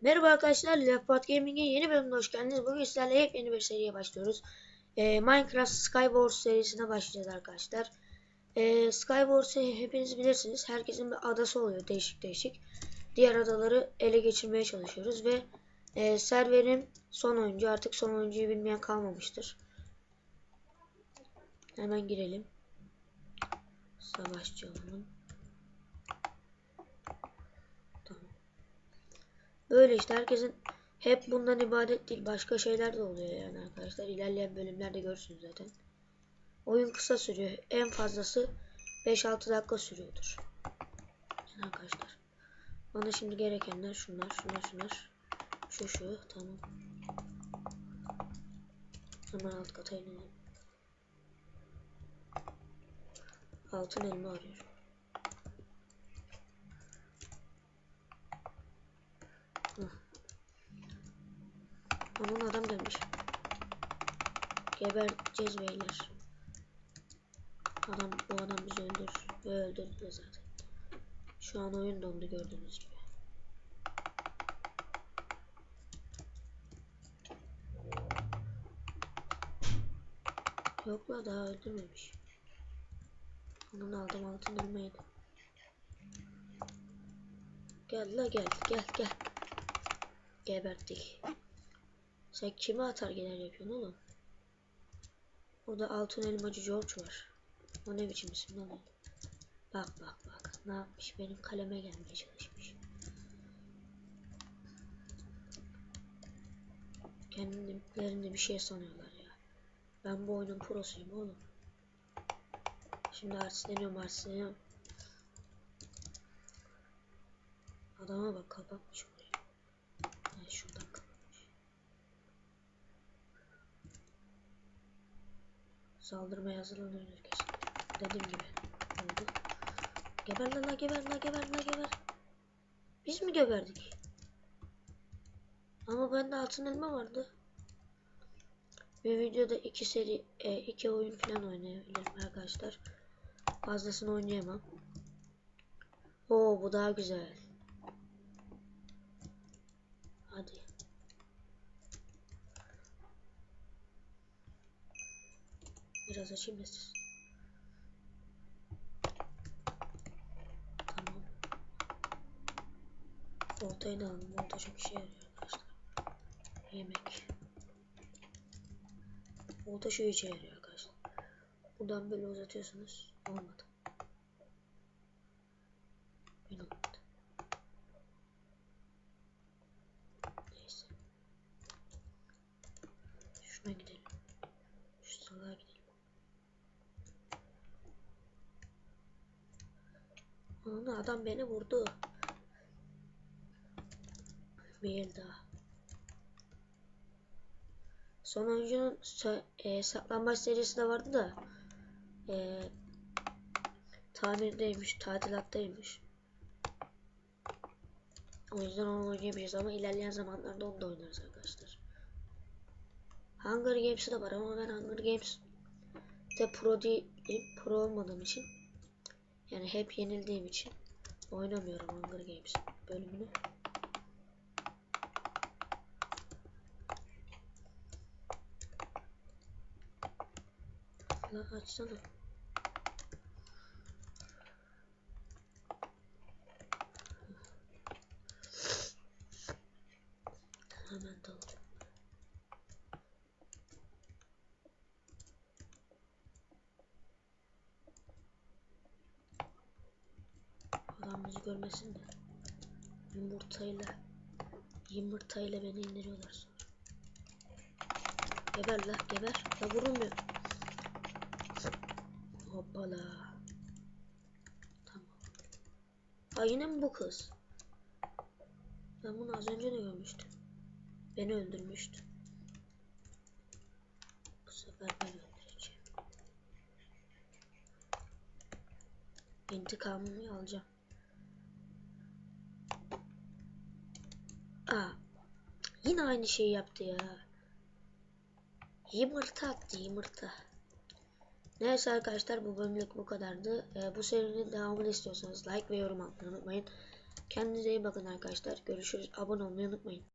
Merhaba arkadaşlar, Leopard Gaming'in yeni bölümüne hoş geldiniz. Bugün sizlerle yepyeni bir seriye başlıyoruz. Ee, Minecraft Skywars serisine başlayacağız arkadaşlar. Ee, Skywars'ı hepiniz bilirsiniz. Herkesin bir adası oluyor değişik değişik. Diğer adaları ele geçirmeye çalışıyoruz ve e, serverim son oyuncu. Artık son oyuncuyu bilmeyen kalmamıştır. Hemen girelim. Savaşçı olalım. Böyle işte herkesin hep bundan ibadet değil. Başka şeyler de oluyor yani arkadaşlar. İlerleyen bölümlerde görürsünüz zaten. Oyun kısa sürüyor. En fazlası 5-6 dakika sürüyordur. Yani arkadaşlar. Bana şimdi gerekenler şunlar, şunlar, şunlar. Şu şu, tamam. Hemen alt kata inelim. Altın elma arıyorum. Onun adam demiş. Gebereceğiz beyler. Adam bu adam bizi öldürür ve öldürdü zaten. Şu an oyun dondu gördüğünüz gibi. Yok la daha öldürmemiş. Onun aldım altın ölmeydi. Gel la gel gel gel. Geberttik. Sen kime atar genel yapıyorsun oğlum? Burada altın elmacı George var. O ne biçim isim lan? Bak bak bak. Ne yapmış? Benim kaleme gelmeye çalışmış. Kendilerini bir şey sanıyorlar ya. Ben bu oyunun prosuyum oğlum. Şimdi artistleniyorum artistleniyorum. Adama bak kapatmış orayı. Yani şuradan kapatmış. Saldırmaya hazırlanıyor herkes. Dediğim gibi oldu. Geber la geber la geber la geber. Biz mi geberdik? Ama bende altın elma vardı. Bir videoda iki seri, e, iki oyun falan oynayabilirim arkadaşlar. Fazlasını oynayamam. Oo bu daha güzel. Biraz açayım da siz. Tamam. Oltayı da aldım. Olta çok işe yarıyor arkadaşlar. Yemek. Olta şu işe yarıyor arkadaşlar. Buradan böyle uzatıyorsunuz. Olmadı. Ben olmadı. Neyse. Şuna gidelim. Şu salağa gidelim. Ana adam beni vurdu. Bir daha. Son oyuncunun e, saklanmaç serisi de vardı da e, tamirdeymiş, tadilattaymış. O yüzden onu oynayamayacağız ama ilerleyen zamanlarda onu da oynarız arkadaşlar. Hunger Games'ı da var ama ben Hunger Games de pro değil, pro olmadığım için yani hep yenildiğim için oynamıyorum Hunger Games bölümünü. La açsana. Hemen dalacağım. Adam bizi görmesin de yumurtayla yumurtayla beni indiriyorlar sonra. Geber la geber. La vurulmuyor. Hoppala. Tamam. Ha yine mi bu kız? Ben bunu az önce de görmüştüm. Beni öldürmüştü. Bu sefer ben öldüreceğim. İntikamımı alacağım. Aa, yine aynı şeyi yaptı ya. Yumurta attı yumurta. Neyse arkadaşlar bu bölümlük bu kadardı. Ee, bu serinin devamını istiyorsanız like ve yorum atmayı unutmayın. Kendinize iyi bakın arkadaşlar. Görüşürüz. Abone olmayı unutmayın.